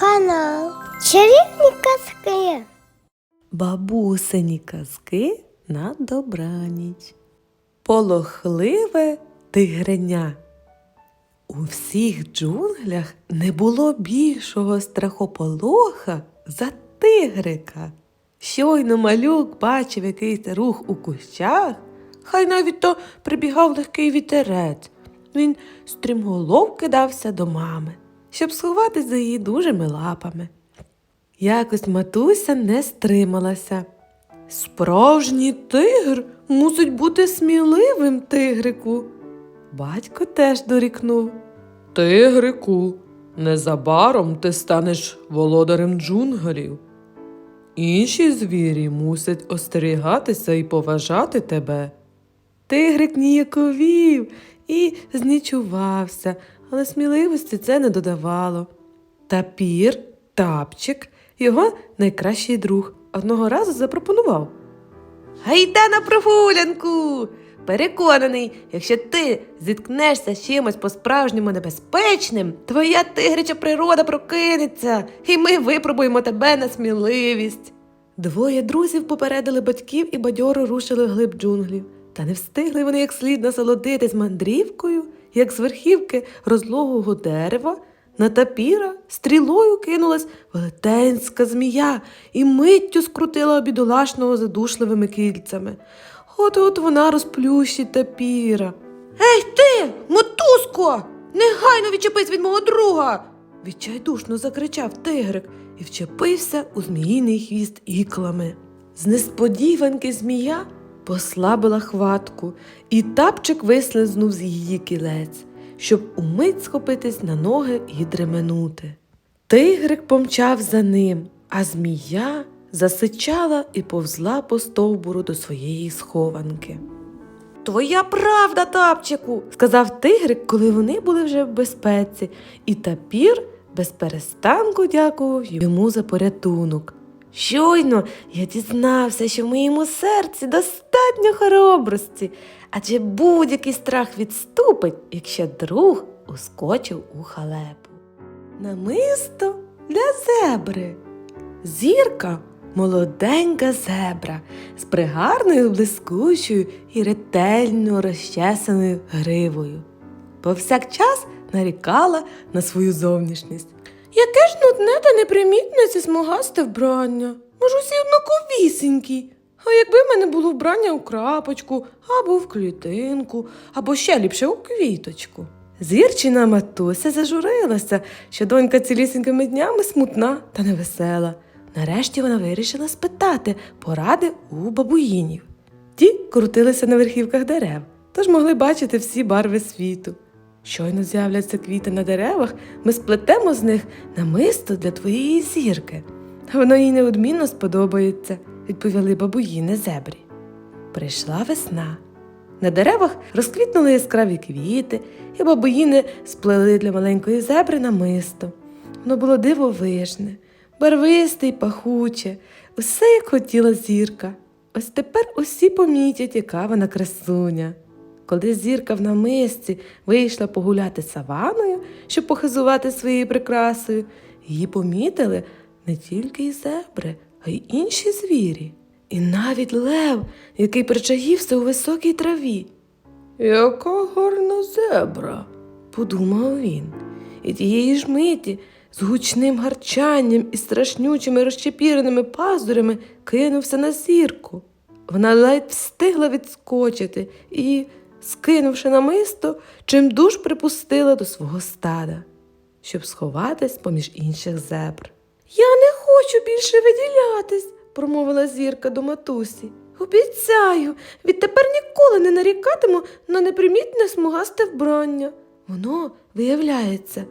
Канал Чарівні казки. Бабусині казки на добраніч. Полохливе тигреня. У всіх джунглях не було більшого страхополоха за тигрика. Щойно малюк бачив якийсь рух у кущах, хай навіть то прибігав легкий вітерець. Він стрімголов кидався до мами, щоб сховатись за її дужими лапами. Якось матуся не стрималася. Справжній тигр мусить бути сміливим тигрику. Батько теж дорікнув. Тигрику, незабаром ти станеш володарем джунглів. Інші звірі мусять остерігатися і поважати тебе. Тигрик ніяковів і знічувався, але сміливості це не додавало. Тапір, тапчик, його найкращий друг, одного разу запропонував. Гайда на прогулянку! Переконаний, якщо ти зіткнешся з чимось по-справжньому небезпечним, твоя тигряча природа прокинеться, і ми випробуємо тебе на сміливість. Двоє друзів попередили батьків і бадьоро рушили глиб джунглів. Та не встигли вони як слід насолодитись мандрівкою, як з верхівки розлогого дерева на тапіра стрілою кинулась велетенська змія і миттю скрутила бідолашного задушливими кільцями. От от вона розплющить тапіра. Ей ти, мотузко! Негайно відчепись від мого друга. Відчайдушно закричав тигрик і вчепився у зміїний хвіст іклами. З несподіванки змія послабила хватку, і тапчик вислизнув з її кілець, щоб умить схопитись на ноги і дременути. Тигрик помчав за ним, а змія засичала і повзла по стовбуру до своєї схованки. Твоя правда, тапчику, сказав тигрик, коли вони були вже в безпеці, і тапір без перестанку дякував йому за порятунок. Щойно я дізнався, що в моєму серці достатньо хоробрості, адже будь-який страх відступить, якщо друг ускочив у халепу. Намисто для зебри. Зірка молоденька зебра з пригарною блискучою і ретельно розчесаною гривою. Повсякчас нарікала на свою зовнішність. Яке ж нудне та непримітне це смугасте вбрання. Може, усі однаковісінькі. А якби в мене було вбрання у крапочку, або в клітинку, або ще ліпше у квіточку. Зірчина матуся зажурилася, що донька цілісінькими днями смутна та невесела. Нарешті вона вирішила спитати поради у бабуїнів. Ті крутилися на верхівках дерев, тож могли бачити всі барви світу. Щойно з'являться квіти на деревах, ми сплетемо з них намисто для твоєї зірки. Воно їй неодмінно сподобається, відповіли бабуїни зебрі. Прийшла весна. На деревах розквітнули яскраві квіти, і бабуїни сплели для маленької зебри намисто. Воно було дивовижне, барвисте й пахуче, усе як хотіла зірка. Ось тепер усі помітять, яка вона красуня. Коли зірка в намисті вийшла погуляти саваною, щоб похизувати своєю прикрасою, її помітили не тільки й зебри, а й інші звірі. І навіть лев, який причаївся у високій траві. Яка гарна зебра, подумав він. І тієї ж миті з гучним гарчанням і страшнючими розчепіреними пазурями кинувся на зірку. Вона ледь встигла відскочити і, скинувши намисто, чимдуж припустила до свого стада, щоб сховатись поміж інших зебр. Я не хочу більше виділятись, промовила зірка до матусі. Обіцяю, відтепер ніколи не нарікатиму на непримітне смугасте вбрання. Воно, виявляється,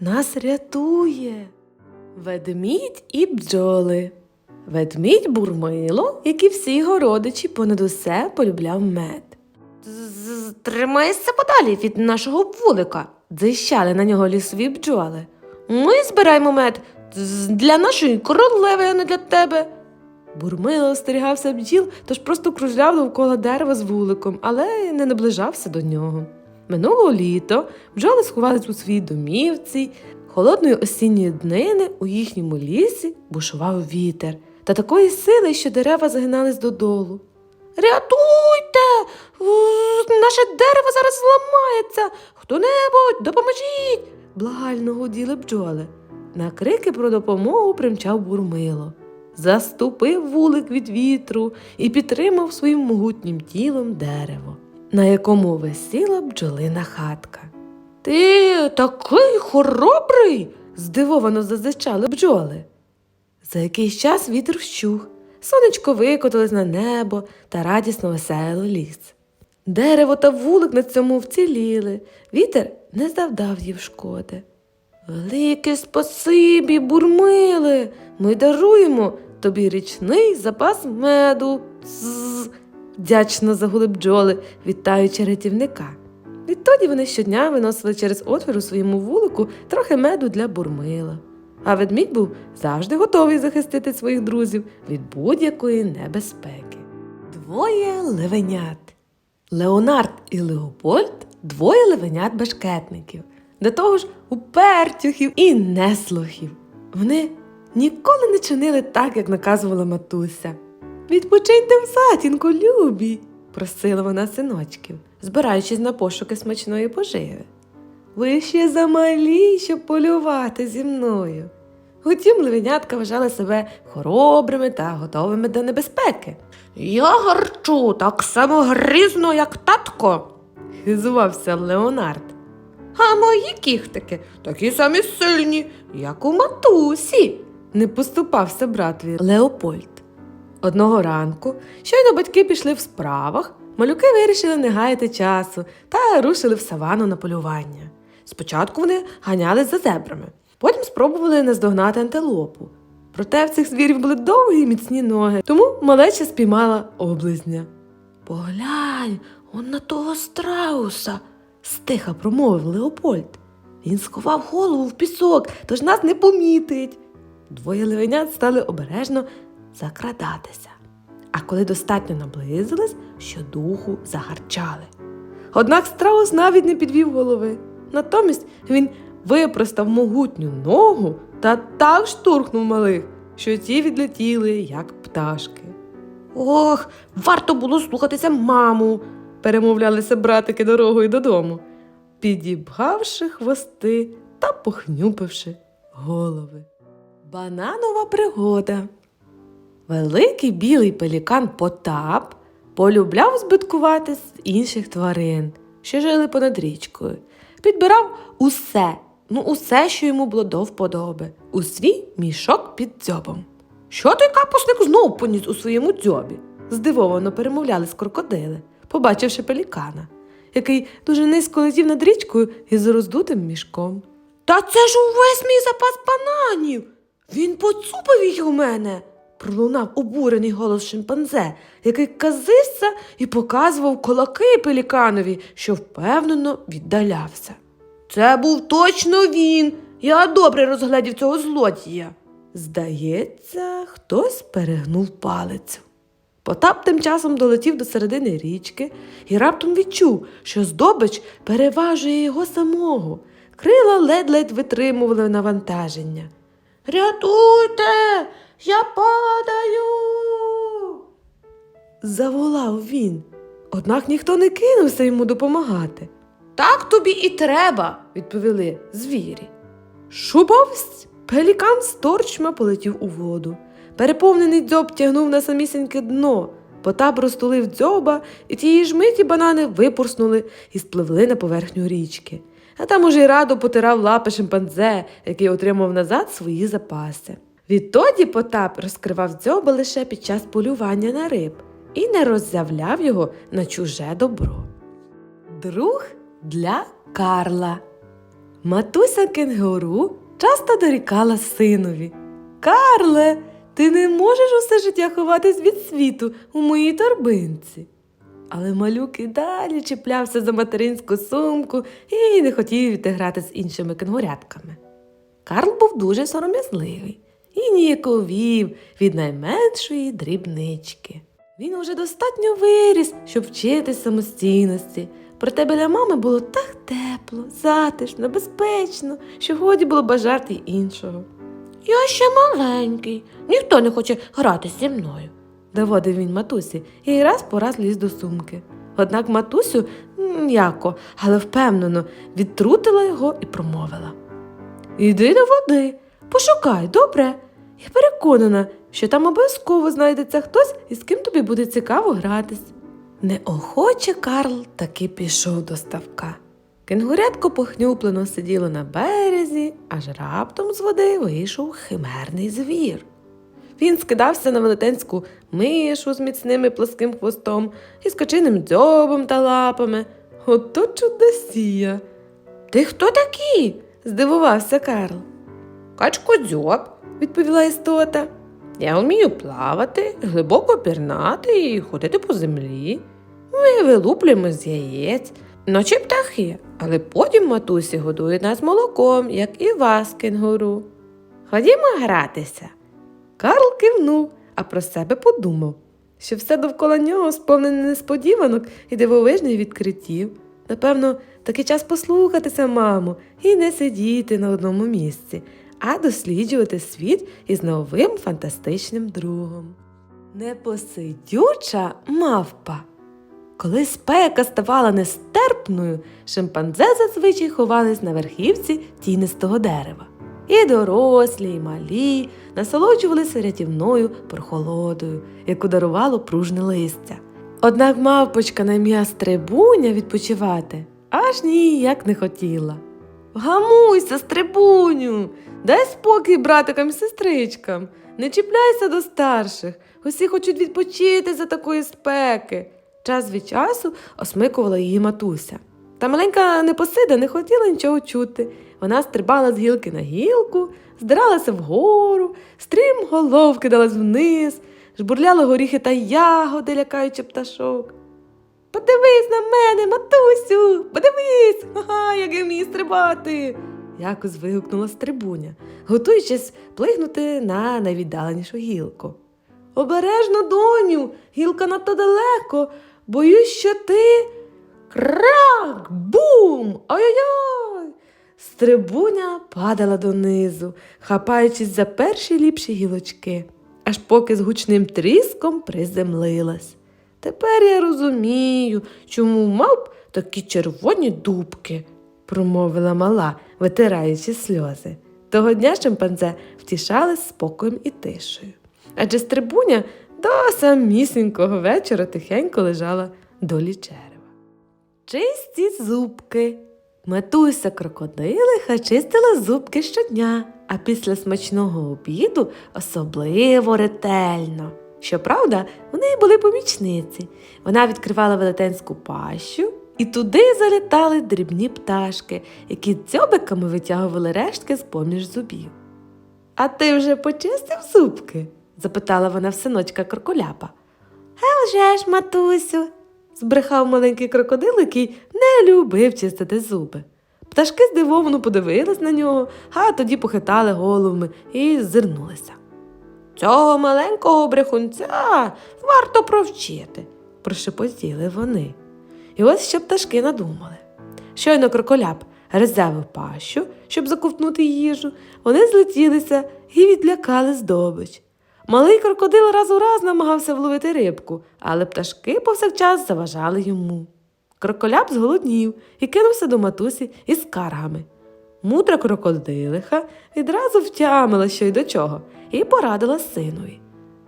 нас рятує. Ведмідь і бджоли. Ведмідь бурмило, як і всі його родичі, понад усе полюбляв мед. Тримайся подалі від нашого вулика, дзищали на нього лісові бджоли. Ми збираємо мед для нашої королеви, а не для тебе. Бурмило остерігався бджіл, тож просто кружляв довкола дерева з вуликом, але не наближався до нього. Минуло літо, бджоли сховались у своїй домівці, Холодної осінньої днини у їхньому лісі бушував вітер та такої сили, що дерева загинались додолу. Рятуйте! Наше дерево зараз зламається! Хто-небудь, допоможіть! благально гуділи бджоли. На крики про допомогу примчав бурмило. Заступив вулик від вітру і підтримав своїм могутнім тілом дерево, на якому висіла бджолина хатка. Ти такий хоробрий. здивовано зазичали бджоли. За якийсь час вітер вщух, сонечко викотилось на небо та радісно весело ліс. Дерево та вулик на цьому вціліли, вітер не завдав їм шкоди. Велике спасибі, бурмиле, ми даруємо тобі річний запас меду. З. Вдячно загули бджоли, вітаючи рятівника. Відтоді вони щодня виносили через отвір у своєму вулику трохи меду для бурмила. А ведмідь був завжди готовий захистити своїх друзів від будь-якої небезпеки. Двоє левенят. Леонард і Леопольд двоє левенят бешкетників, до того ж упертюхів і неслухів. Вони ніколи не чинили так, як наказувала матуся. Відпочиньте в затінку, любі, просила вона синочків, збираючись на пошуки смачної поживи. Ви ще замалі, щоб полювати зі мною. Утім, левенятка вважали себе хоробрими та готовими до небезпеки. Я гарчу так само грізно, як татко, хизувався Леонард. А мої кіхтики такі самі сильні, як у матусі, не поступався братві Леопольд. Одного ранку, щойно батьки пішли в справах, малюки вирішили не гаяти часу та рушили в савану на полювання. Спочатку вони ганялись за зебрами, потім спробували наздогнати антилопу. Проте в цих звірів були довгі й міцні ноги, тому малеча спіймала облизня. Поглянь, он на того страуса, стиха промовив Леопольд. Він сховав голову в пісок, тож нас не помітить. Двоє левенят стали обережно закрадатися. А коли достатньо наблизились, щодуху загарчали. Однак страус навіть не підвів голови. Натомість він випростав могутню ногу та так штурхнув малих, що ті відлетіли, як пташки. Ох, варто було слухатися маму, перемовлялися братики дорогою додому, підібгавши хвости та похнюпивши голови. Бананова пригода. Великий білий пелікан Потап полюбляв збиткувати з інших тварин, що жили понад річкою. Підбирав усе, ну усе, що йому було до вподоби, у свій мішок під дзьобом. Що той капусник знов поніс у своєму дзьобі? здивовано перемовлялись крокодили, побачивши пелікана, який дуже низько летів над річкою із роздутим мішком. Та це ж увесь мій запас бананів. Він поцупив їх у мене. Пролунав обурений голос шимпанзе, який казився і показував кулаки пеліканові, що впевнено віддалявся. Це був точно він. Я добре розглядів цього злодія. Здається, хтось перегнув палицю. Потап тим часом долетів до середини річки і раптом відчув, що здобич переважує його самого. Крила ледь-ледь витримували навантаження. Рятуйте, я падаю. заволав він. Однак ніхто не кинувся йому допомагати. Так тобі і треба, відповіли звірі. Шубовсть! Пелікан з торчма полетів у воду. Переповнений дзьоб тягнув на самісіньке дно. Потап розтулив дзьоба, і тієї ж миті банани випорснули і спливли на поверхню річки. А там уже й радо потирав лапи шимпанзе, який отримав назад свої запаси. Відтоді Потап розкривав дзьоба лише під час полювання на риб і не роззявляв його на чуже добро. Друг для Карла. Матуся кенгуру часто дорікала синові. Карле, ти не можеш усе життя ховатись від світу у моїй торбинці. Але малюк і далі чіплявся за материнську сумку і не хотів відіграти з іншими кенгурятками. Карл був дуже сором'язливий і ніяковів від найменшої дрібнички. Він уже достатньо виріс, щоб вчитись самостійності, Проте біля мами було так тепло, затишно, безпечно, що годі було бажати іншого. Я ще маленький, ніхто не хоче грати зі мною, доводив він матусі і раз по раз ліз до сумки. Однак матусю м'яко, але впевнено відтрутила його і промовила. Іди до води, пошукай, добре. Я переконана, що там обов'язково знайдеться хтось, із ким тобі буде цікаво гратись. Неохоче Карл таки пішов до ставка. Кенгурятко похнюплено сиділо на березі, аж раптом з води вийшов химерний звір. Він скидався на велетенську мишу з міцним і плоским хвостом і скочиним дзьобом та лапами. Ото чудосія. Ти хто такий? здивувався Карл. Качкодзьоб, відповіла істота. Я вмію плавати, глибоко пірнати і ходити по землі. Ми вилуплюємо з яєць, ночі птахи, але потім матусі годують нас молоком, як і вас, кенгуру. Ходімо гратися. Карл кивнув, а про себе подумав, що все довкола нього сповнене несподіванок і дивовижних відкриттів. Напевно, таки час послухатися маму і не сидіти на одному місці, а досліджувати світ із новим фантастичним другом. Непосидюча мавпа. Коли спека ставала нестерпною, шимпанзе зазвичай ховались на верхівці тінистого дерева. І дорослі, і малі насолоджувалися рятівною прохолодою, яку дарувало пружне листя. Однак мавпочка на ім'я Стрибуня відпочивати аж ніяк не хотіла. Вгамуйся, стрибуню, дай спокій братикам і сестричкам, не чіпляйся до старших, усі хочуть відпочити за такої спеки. Час від часу осмикувала її матуся. Та маленька непосида не хотіла нічого чути. Вона стрибала з гілки на гілку, здиралася вгору, стрім голов кидалась вниз, жбурляла горіхи та ягоди, лякаючи пташок. Подивись на мене, матусю, подивись, ага, як я вмію стрибати. якось вигукнула стрибуня, готуючись плигнути на найвіддаленішу гілку. Обережно, доню, гілка надто далеко. Боюсь, що ти. Крак! Бум! Ой-ой-ой! Стрибуня падала донизу, хапаючись за перші ліпші гілочки, аж поки з гучним тріском приземлилась. Тепер я розумію, чому у мавп такі червоні дубки, промовила мала, витираючи сльози. Того дня шимпанзе втішались спокоєм і тишею. Адже стрибуня до самісінького вечора тихенько лежала долі черева. Чисті зубки. Матуся крокодилиха чистила зубки щодня, а після смачного обіду особливо ретельно. Щоправда, в неї були помічниці. Вона відкривала велетенську пащу, і туди залітали дрібні пташки, які дзьобиками витягували рештки з поміж зубів. А ти вже почистив зубки? запитала вона в синочка кроколяпа. «А вже ж, матусю, збрехав маленький крокодил, який не любив чистити зуби. Пташки здивовано подивились на нього, а тоді похитали головами і зирнулися. Цього маленького брехунця варто провчити, прошепотіли вони. І ось що пташки надумали. Щойно кроколяп роззявив пащу, щоб заковтнути їжу, вони злетілися і відлякали здобич. Малий крокодил раз у раз намагався вловити рибку, але пташки повсякчас заважали йому. Кроколяп зголоднів і кинувся до матусі із скаргами. Мудра крокодилиха відразу втямила, що й до чого, і порадила синові.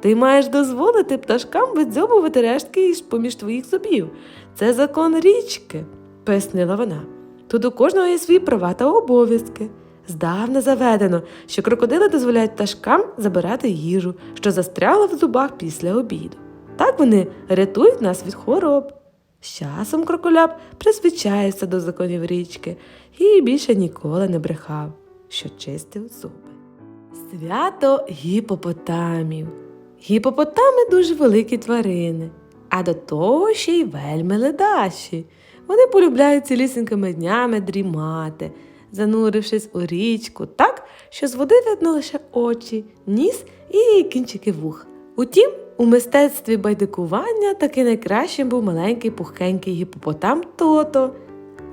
Ти маєш дозволити пташкам видзьобувати рештки із поміж твоїх зубів. Це закон річки, пояснила вона. Тут у кожного є свої права та обов'язки. Здавна заведено, що крокодили дозволяють пташкам забирати їжу, що застряла в зубах після обіду. Так вони рятують нас від хвороб. З часом кроколяп призвичається до законів річки і більше ніколи не брехав, що чистив зуби. Свято гіпопотамів. Гіпопотами дуже великі тварини, а до того ще й вельми ледачі. Вони полюбляють цілісінькими днями дрімати, занурившись у річку так, що з води видно лише очі, ніс і кінчики вух. Утім, У мистецтві байдикування таки найкращим був маленький пухенький гіпопотам Тото.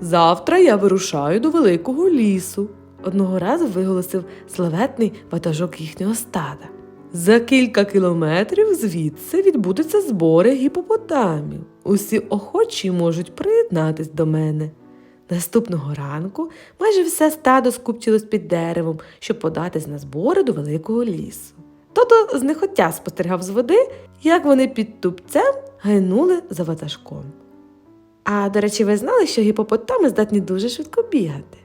Завтра я вирушаю до великого лісу, одного разу виголосив славетний ватажок їхнього стада. За кілька кілометрів звідси відбудуться збори гіпопотамів. Усі охочі можуть приєднатись до мене. Наступного ранку майже все стадо скупчилось під деревом, щоб податись на збори до великого лісу. Тото знехотя спостерігав з води, як вони під тупцем гайнули за ватажком. А до речі, ви знали, що гіпопотами здатні дуже швидко бігати?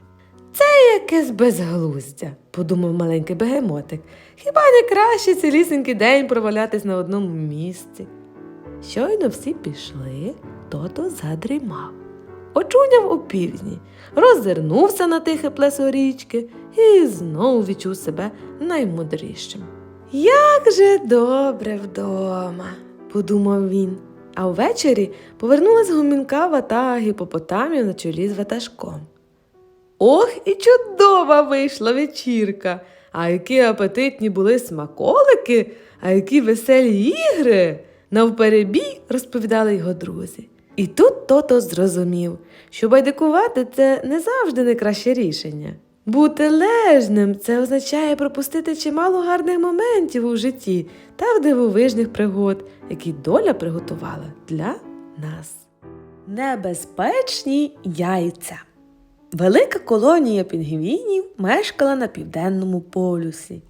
Це якесь безглуздя, подумав маленький бегемотик. Хіба не краще цілісінький день провалятись на одному місці? Щойно всі пішли, тото задрімав. Очуняв у півдні, роззирнувся на тихе плесо річки і знову відчув себе наймудрішим. Як же добре вдома, подумав він. А ввечері повернулась гумінка вата гіпопотамів на чолі з ватажком. Ох, і чудова вийшла вечірка! А які апетитні були смаколики, а які веселі ігри! Навперебій розповідали його друзі. І тут тото зрозумів, що байдикувати це не завжди найкраще рішення. Бути лежним це означає пропустити чимало гарних моментів у житті та в дивовижних пригод, які доля приготувала для нас. Небезпечні яйця. Велика колонія пінгвінів мешкала на південному полюсі.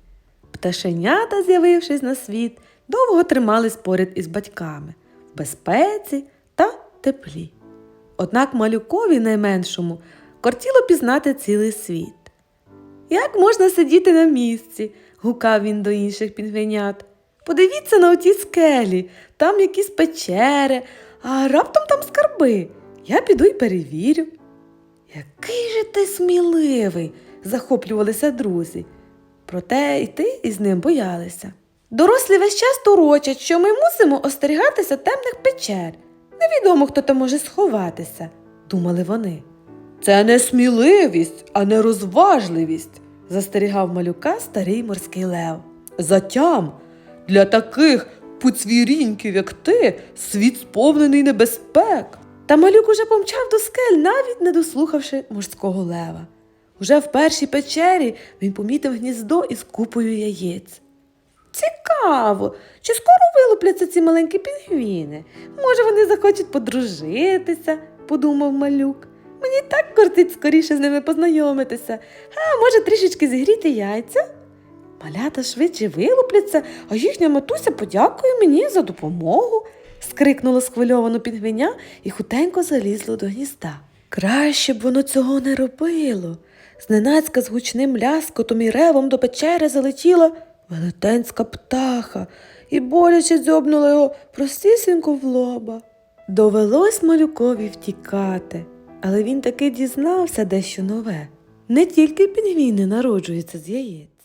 Пташенята, з'явившись на світ, довго тримались поряд із батьками в безпеці та теплі. Однак малюкові найменшому кортіло пізнати цілий світ. Як можна сидіти на місці? гукав він до інших пінгвінят. Подивіться на оті скелі, там якісь печери, а раптом там скарби. Я піду й перевірю. Який же ти сміливий, захоплювалися друзі. Проте йти із ним боялися. Дорослі весь час торочать, що ми мусимо остерігатися темних печер. Невідомо, хто там може сховатися, думали вони. Це не сміливість, а не розважливість, застерігав малюка старий морський лев. Затям для таких пуцвіріньків, як ти, світ сповнений небезпек. Та малюк уже помчав до скель, навіть не дослухавши морського лева. Уже в першій печері він помітив гніздо із купою яєць. Цікаво, чи скоро вилупляться ці маленькі пінгвіни? Може, вони захочуть подружитися, подумав малюк. Мені так кортить скоріше з ними познайомитися, а може трішечки зігріти яйця? Малята швидше вилупляться, а їхня матуся подякує мені за допомогу, скрикнуло схвильовано пінгвиня і хутенько залізло до гнізда. Краще б воно цього не робило. Зненацька з гучним ляскотом і ревом до печери залетіла велетенська птаха і боляче дзьобнула його простісінько в лоба. Довелось малюкові втікати, але він таки дізнався дещо нове. Не тільки пінгвіни народжуються з яєць.